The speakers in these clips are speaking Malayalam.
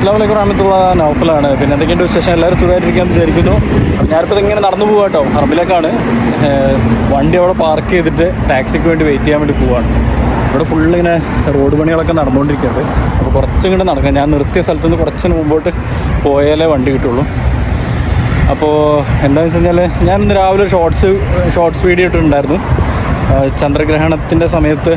അസ്സാം വലൈക്കും റഹമത്തുള്ള നൗഫലാണ്. പിന്നെ എന്തൊക്കെയുണ്ട് വിശേഷം എല്ലാവരും സുഖമായിട്ടിരിക്കാന്ന് വിചാരിക്കുന്നു. ഞാനിപ്പോൾ ഇങ്ങനെ നടന്നു പോകാം കേട്ടോ ഹർമിലേക്കാണ്. വണ്ടി അവിടെ പാർക്ക് ചെയ്തിട്ട് ടാക്സിക്ക് വേണ്ടി വെയിറ്റ് ചെയ്യാൻ വേണ്ടി പോവാണ്. ഇവിടെ ഫുള്ള് ഇങ്ങനെ റോഡ് പണികളൊക്കെ നടന്നുകൊണ്ടിരിക്കുന്നത് അപ്പോൾ കുറച്ചും ഇങ്ങനെ നടക്കാം ഞാൻ നിർത്തിയ സ്ഥലത്ത് നിന്ന് കുറച്ച് മുമ്പോട്ട് പോയാലേ വണ്ടി കിട്ടുള്ളൂ. അപ്പോൾ എന്താണെന്ന് വെച്ച് കഴിഞ്ഞാൽ ഞാൻ രാവിലെ ഷോർട്സ് ഷോർട്സ് വീഡിയോ ഇട്ടിട്ടുണ്ടായിരുന്നു. ചന്ദ്രഗ്രഹണത്തിന്റെ സമയത്ത്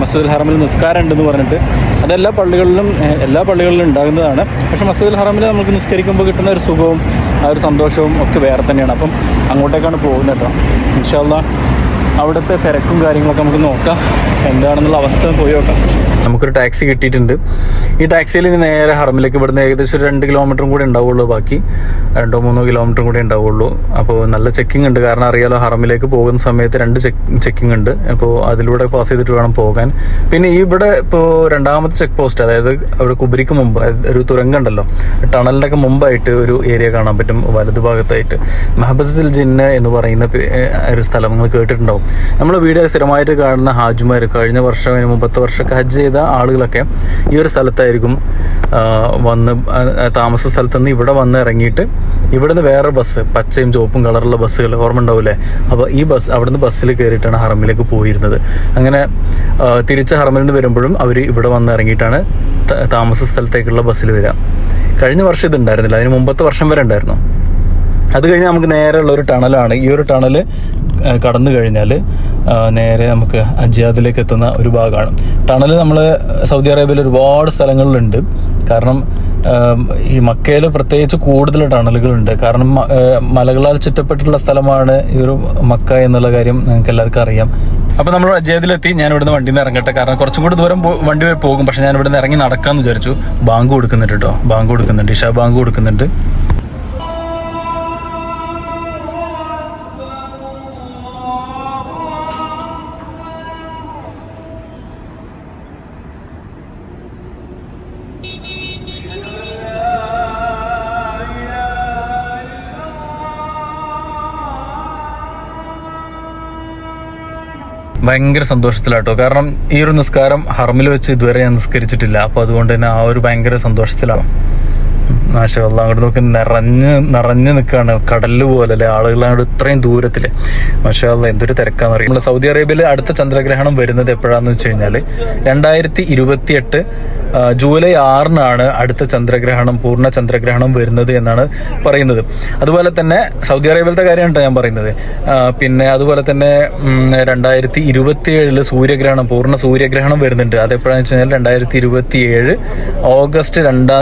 മസ്ജിദുൽ ഹറമിൽ നിസ്കാരം ഉണ്ടെന്ന് പറഞ്ഞിട്ട് അതെല്ലാ പള്ളികളിലും എല്ലാ പള്ളികളിലും ഉണ്ടാകുന്നതാണ്. പക്ഷേ മസ്ജിദുൽ ഹറമിൽ നമുക്ക് നിസ്കരിക്കുമ്പോൾ കിട്ടുന്ന ഒരു സുഖവും ആ ഒരു സന്തോഷവും ഒക്കെ വേറെ തന്നെയാണ്. അപ്പം അങ്ങോട്ടേക്കാണ് പോകുന്നത് കേട്ടോ. ഇൻഷാല്ല അവിടുത്തെ തിരക്കും കാര്യങ്ങളൊക്കെ നമുക്ക് നോക്കാം. എന്താണെന്നുള്ള അവസ്ഥ പോയി നോക്കാം. നമുക്കൊരു ടാക്സി കിട്ടിയിട്ടുണ്ട്. ഈ ടാക്സിയിൽ ഇനി നേരെ ഹറമിലേക്ക് ഇവിടുന്ന് ഏകദേശം ഒരു രണ്ട് കിലോമീറ്ററും കൂടി ഉണ്ടാവുള്ളൂ ബാക്കി. രണ്ടോ മൂന്നോ കിലോമീറ്ററും കൂടി ഉണ്ടാവുള്ളൂ. അപ്പോൾ നല്ല ചെക്കിംഗ് ഉണ്ട്. കാരണം അറിയാലോ ഹർമിലേക്ക് പോകുന്ന സമയത്ത് രണ്ട് ചെക്കിംഗ് ഉണ്ട്. അപ്പോൾ അതിലൂടെ പാസ് ചെയ്തിട്ട് വേണം പോകാൻ. പിന്നെ ഇവിടെ ഇപ്പോൾ രണ്ടാമത്തെ ചെക്ക് പോസ്റ്റ് അതായത് അവിടെ കുബരിക്ക് മുമ്പ് ഒരു തുരങ്കം ഉണ്ടല്ലോ. ടണലിന്റെ ഒക്കെ മുമ്പായിട്ട് ഒരു ഏരിയ കാണാൻ പറ്റും വലതുഭാഗത്തായിട്ട് മെഹബസിൽ ജിന്ന എന്ന് പറയുന്ന ഒരു സ്ഥലം നിങ്ങൾ കേട്ടിട്ടുണ്ടാവും. നമ്മൾ വീഡിയോ സ്ഥിരമായിട്ട് കാണുന്ന ഹാജുമാർ കഴിഞ്ഞ വർഷം മുമ്പത്തെ വർഷമൊക്കെ ഹജ്ജ് ആളുകളൊക്കെ ഈ ഒരു സ്ഥലത്തായിരിക്കും വന്ന് താമസ സ്ഥലത്ത് നിന്ന് ഇവിടെ വന്ന് ഇറങ്ങിയിട്ട് ഇവിടുന്ന് വേറെ ബസ് പച്ചയും ചുവപ്പും കളറുള്ള ബസ്സുകൾ ഓർമ്മ ഉണ്ടാവില്ലേ അപ്പോൾ ഈ ബസ് അവിടുന്ന് ബസ്സിൽ കയറിയിട്ടാണ് ഹറമിലേക്ക് പോയിരുന്നത്. അങ്ങനെ തിരിച്ച് ഹറമിൽ നിന്ന് വരുമ്പോഴും അവർ ഇവിടെ വന്ന് ഇറങ്ങിയിട്ടാണ് താമസ സ്ഥലത്തേക്കുള്ള ബസ്സിൽ വരിക. കഴിഞ്ഞ വർഷം ഇത് ഉണ്ടായിരുന്നില്ല. അതിന് മുമ്പത്തെ വർഷം വരെ ഉണ്ടായിരുന്നു. അത് കഴിഞ്ഞ് നമുക്ക് നേരെയുള്ള ഒരു ടണലാണ്. ഈ ഒരു ടണൽ കടന്നു കഴിഞ്ഞാൽ നേരെ നമുക്ക് അജിയാദിലേക്ക് എത്തുന്ന ഒരു ഭാഗമാണ്. ടണൽ നമ്മൾ സൗദി അറേബ്യയിൽ ഒരുപാട് സ്ഥലങ്ങളിലുണ്ട്. കാരണം ഈ മക്കയിൽ പ്രത്യേകിച്ച് കൂടുതൽ ടണലുകളുണ്ട്. കാരണം മലകളാൽ ചുറ്റപ്പെട്ടിട്ടുള്ള സ്ഥലമാണ് ഈ ഒരു മക്ക എന്നുള്ള കാര്യം നിങ്ങൾക്ക് എല്ലാവർക്കും അറിയാം. അപ്പോൾ നമ്മൾ അജയത്തിലെത്തി ഞാൻ ഇവിടുന്ന് വണ്ടിയിൽ നിന്ന് ഇറങ്ങട്ടെ. കാരണം കുറച്ചും കൂടി ദൂരം വണ്ടി വരെ പോകും. പക്ഷെ ഞാൻ ഇവിടുന്ന് ഇറങ്ങി നടക്കാന്ന് വിചാരിച്ചു. ബാങ്ക് കൊടുക്കുന്നുണ്ട് കേട്ടോ ബാങ്ക് കൊടുക്കുന്നുണ്ട്. ഇഷാ ബാങ്ക് കൊടുക്കുന്നുണ്ട്. ഭയങ്കര സന്തോഷത്തിലാട്ടോ. കാരണം ഈ ഒരു നിസ്കാരം ഹർമിൽ വെച്ച് ഇതുവരെ ഞാൻ നിസ്കരിച്ചിട്ടില്ല. അപ്പൊ അതുകൊണ്ട് തന്നെ ആ ഒരു ഭയങ്കര സന്തോഷത്തിലാണ്. മാഷല്ല അങ്ങോട്ട് നോക്കി നിറഞ്ഞ് നിറഞ്ഞ് നിൽക്കുകയാണ് കടൽ പോലെ അല്ലെ? ആളുകളാണ് ഇത്രയും ദൂരത്തിൽ. മാഷല്ല എന്തൊരു തിരക്കാന്ന് പറയും നമ്മൾ സൗദി അറേബ്യയിൽ അടുത്ത ചന്ദ്രഗ്രഹണം വരുന്നത് എപ്പോഴാന്ന് വെച്ച് കഴിഞ്ഞാൽ രണ്ടായിരത്തി ഇരുപത്തിയെട്ട് ജൂലൈ ആറിനാണ് അടുത്ത ചന്ദ്രഗ്രഹണം പൂർണ ചന്ദ്രഗ്രഹണം വരുന്നത് എന്നാണ് പറയുന്നത്. അതുപോലെ തന്നെ സൗദി അറേബ്യത്തെ കാര്യമാണ് ഞാൻ പറയുന്നത്. പിന്നെ അതുപോലെ തന്നെ രണ്ടായിരത്തി ഇരുപത്തി ഏഴിൽ സൂര്യഗ്രഹണം പൂർണ സൂര്യഗ്രഹണം വരുന്നുണ്ട്. അതെപ്പോഴാണെന്ന് വെച്ച് കഴിഞ്ഞാൽ രണ്ടായിരത്തി ഇരുപത്തി ഏഴ് ഓഗസ്റ്റ് രണ്ടാം